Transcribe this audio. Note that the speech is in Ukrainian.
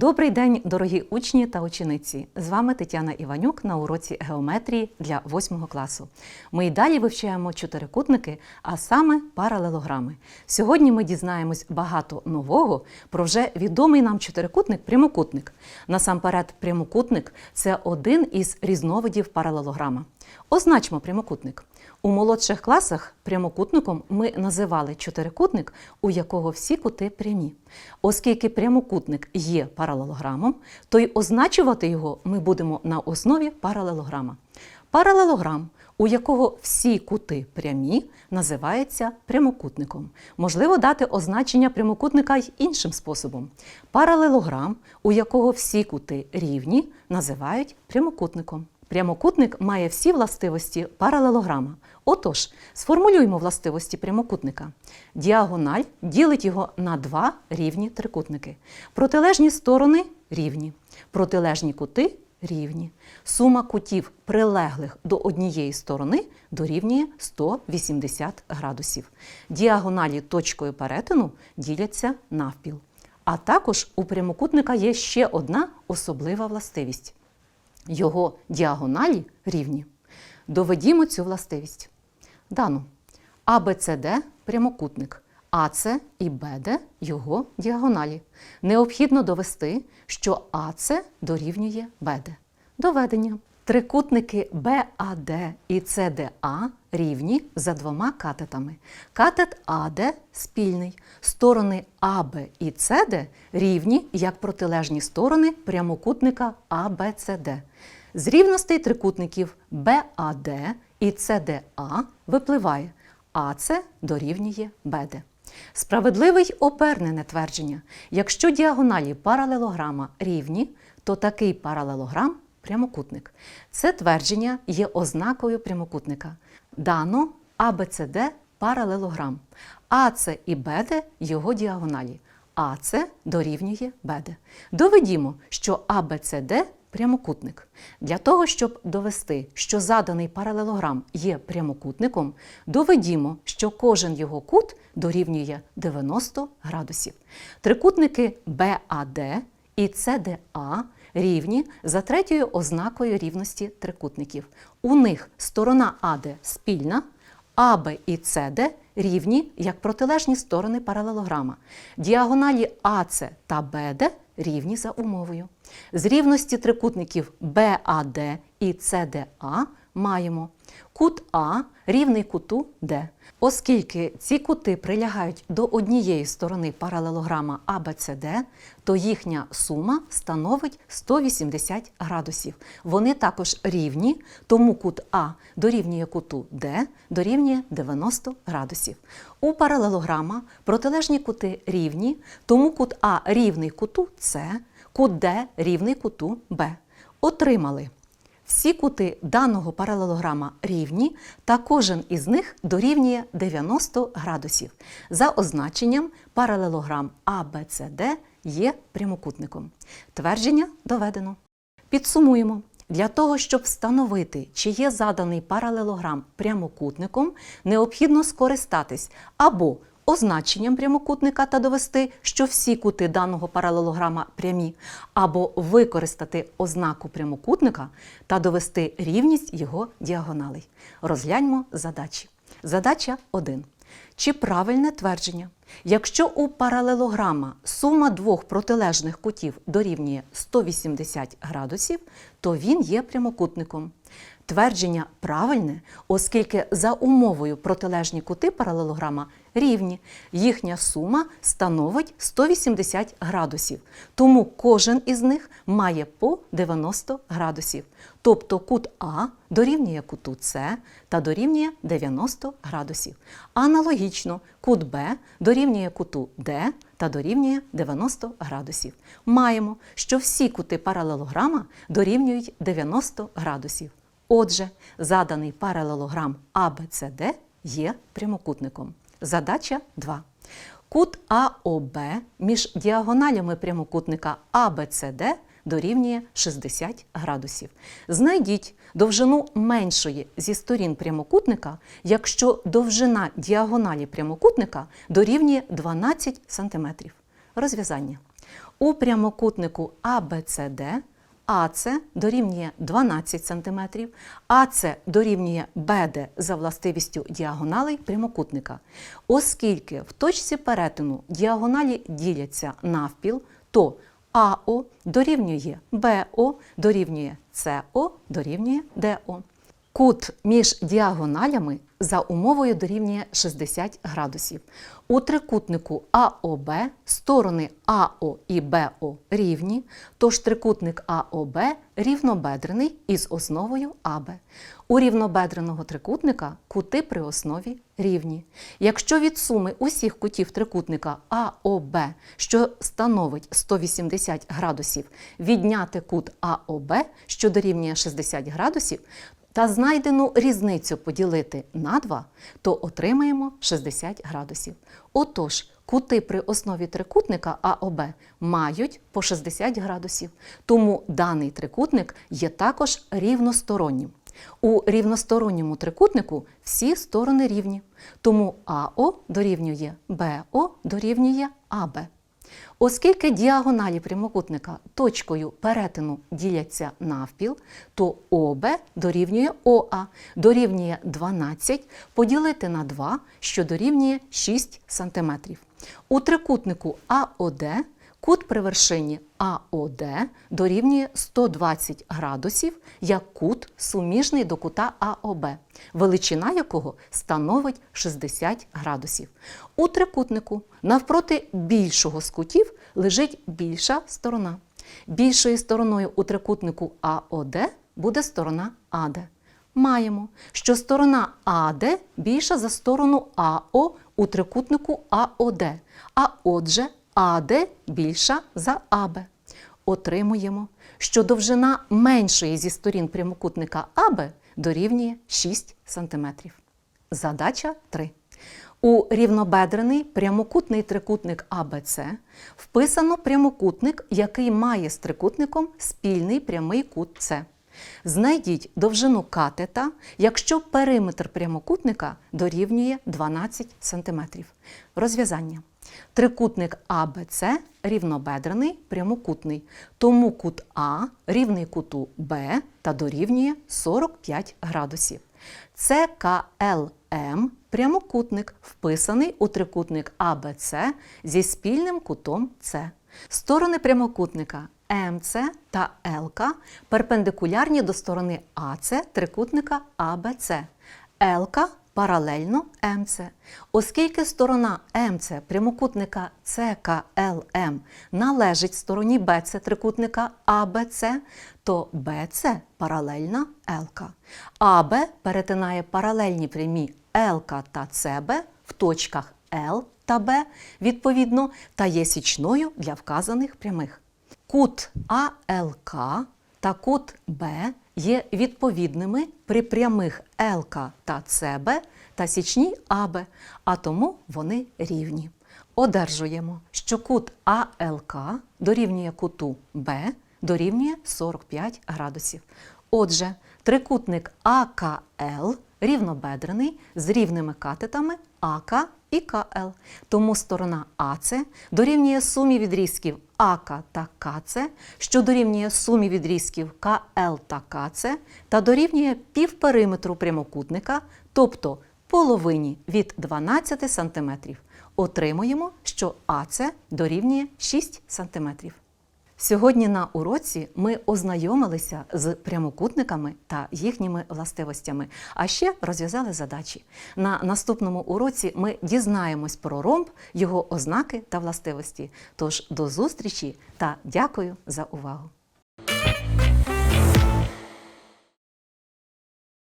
Добрий день, дорогі учні та учениці! З вами Тетяна Іванюк на уроці геометрії для 8 класу. Ми й далі вивчаємо чотирикутники, а саме паралелограми. Сьогодні ми дізнаємось багато нового про вже відомий нам чотирикутник прямокутник. Насамперед, прямокутник це один із різновидів паралелограма. Означмо прямокутник. У молодших класах прямокутником ми називали чотирикутник, у якого всі кути прямі. Оскільки прямокутник є паралелограмом, то й означувати його ми будемо на основі паралелограма. Паралелограм, у якого всі кути прямі, називається прямокутником. Можливо дати означення прямокутника й іншим способом. Паралелограм, у якого всі кути рівні, називають прямокутником. Прямокутник має всі властивості паралелограма. Отож, сформулюємо властивості прямокутника. Діагональ ділить його на два рівні трикутники. Протилежні сторони рівні, протилежні кути рівні. Сума кутів, прилеглих до однієї сторони, дорівнює 180 градусів. Діагоналі точкою перетину діляться навпіл. А також у прямокутника є ще одна особлива властивість. Його діагоналі рівні. Доведімо цю властивість. Дано. АБЦД прямокутник, АЦ і БД його діагоналі. Необхідно довести, що АЦ дорівнює БД. Доведення. Трикутники БАД і ЦДА рівні за двома катетами. Катет АД спільний. Сторони АБ і СД рівні як протилежні сторони прямокутника АБЦД. З рівностей трикутників БАД і ЦДА випливає АЦ дорівнює БД. Справедливе й обернене твердження. Якщо діагоналі паралелограма рівні, то такий паралелограм прямокутник. Це твердження є ознакою прямокутника. Дано АБЦД паралелограм. АЦ і БД його діагоналі. АЦ дорівнює БД. Доведімо, що АБЦД прямокутник. Для того, щоб довести, що заданий паралелограм є прямокутником, доведімо, що кожен його кут дорівнює 90 градусів. Трикутники БАД і ЦДА рівні за третьою ознакою рівності трикутників. У них сторона АД спільна, АБ і СД рівні як протилежні сторони паралелограма. Діагоналі АЦ та БД рівні за умовою. З рівності трикутників БАД і ЦДА маємо кут А рівний куту Д. Оскільки ці кути прилягають до однієї сторони паралелограма АБЦД, то їхня сума становить 180 градусів. Вони також рівні, тому кут А дорівнює куту Д дорівнює 90 градусів. У паралелограма протилежні кути рівні, тому кут А рівний куту С, кут Д рівний куту Б. Отримали. Всі кути даного паралелограма рівні, та кожен із них дорівнює 90 градусів. За означенням паралелограм ABCD є прямокутником. Твердження доведено. Підсумуємо. Для того, щоб встановити, чи є заданий паралелограм прямокутником, необхідно скористатись або означенням прямокутника та довести, що всі кути даного паралелограма прямі, або використати ознаку прямокутника та довести рівність його діагоналей. Розгляньмо задачі. Задача 1. Чи правильне твердження? Якщо у паралелограма сума двох протилежних кутів дорівнює 180 градусів, то він є прямокутником. Твердження правильне, оскільки за умовою протилежні кути паралелограма рівні. Їхня сума становить 180 градусів. Тому кожен із них має по 90 градусів. Тобто кут А дорівнює куту С та дорівнює 90 градусів. Аналогічно, кут Б дорівнює куту Д та дорівнює 90 градусів. Маємо, що всі кути паралелограма дорівнюють 90 градусів. Отже, заданий паралелограм ABCD є прямокутником. Задача 2. Кут АОБ між діагоналями прямокутника ABCD дорівнює 60 градусів. Знайдіть довжину меншої зі сторін прямокутника, якщо довжина діагоналі прямокутника дорівнює 12 см. Розв'язання. У прямокутнику ABCD АЦ дорівнює 12 см, АЦ дорівнює БД за властивістю діагоналей прямокутника. Оскільки в точці перетину діагоналі діляться навпіл, то АО дорівнює БО, дорівнює СО, дорівнює ДО. Кут між діагоналями за умовою дорівнює 60 градусів. У трикутнику АОБ сторони АО і БО рівні, тож трикутник АОБ рівнобедрений із основою АБ. У рівнобедреного трикутника кути при основі рівні. Якщо від суми усіх кутів трикутника АОБ, що становить 180 градусів, відняти кут АОБ, що дорівнює 60 градусів, та знайдену різницю поділити на 2, то отримаємо 60 градусів. Отож, кути при основі трикутника АОБ мають по 60 градусів, тому даний трикутник є також рівностороннім. У рівносторонньому трикутнику всі сторони рівні, тому АО дорівнює БО дорівнює АБ. Оскільки діагоналі прямокутника точкою перетину діляться навпіл, то ОБ дорівнює ОА, дорівнює 12 поділити на 2, що дорівнює 6 см. У трикутнику АОД кут при вершині АОД дорівнює 120 градусів як кут суміжний до кута АОБ, величина якого становить 60 градусів. У трикутнику навпроти більшого з кутів лежить більша сторона. Більшою стороною у трикутнику АОД буде сторона АД. Маємо, що сторона АД більша за сторону АО у трикутнику АОД, а отже, АД більша за АБ. Отримуємо, що довжина меншої зі сторін прямокутника АБ дорівнює 6 см. Задача 3. У рівнобедрений прямокутний трикутник АБЦ вписано прямокутник, який має з трикутником спільний прямий кут С. Знайдіть довжину катета, якщо периметр прямокутника дорівнює 12 см. Розв'язання. Трикутник АБЦ рівнобедрений прямокутний, тому кут А рівний куту Б та дорівнює 45 градусів. ЦКЛМ прямокутник вписаний у трикутник АБЦ зі спільним кутом С. Сторони прямокутника МЦ та ЛК перпендикулярні до сторони АЦ трикутника АБЦ. ЛК паралельно МЦ. Оскільки сторона МЦ прямокутника ЦКЛМ належить стороні БЦ трикутника АБЦ, то БЦ паралельна ЛК. АБ перетинає паралельні прямі ЛК та ЦБ в точках Л та Б, відповідно, та є січною для вказаних прямих. Кут АЛК та кут Б є відповідними при прямих ЛК та ЦБ та січні АБ, а тому вони рівні. Одержуємо, що кут АЛК дорівнює куту Б дорівнює 45 градусів. Отже, трикутник АКЛ рівнобедрений з рівними катетами АК і КЛ. Тому сторона АЦ дорівнює сумі відрізків АК та КЦ, що дорівнює сумі відрізків КЛ та КЦ, та дорівнює півпериметру прямокутника, тобто половині від 12 см. Отримуємо, що АЦ дорівнює 6 см. Сьогодні на уроці ми ознайомилися з прямокутниками та їхніми властивостями, а ще розв'язали задачі. На наступному уроці ми дізнаємось про ромб, його ознаки та властивості. Тож до зустрічі та дякую за увагу!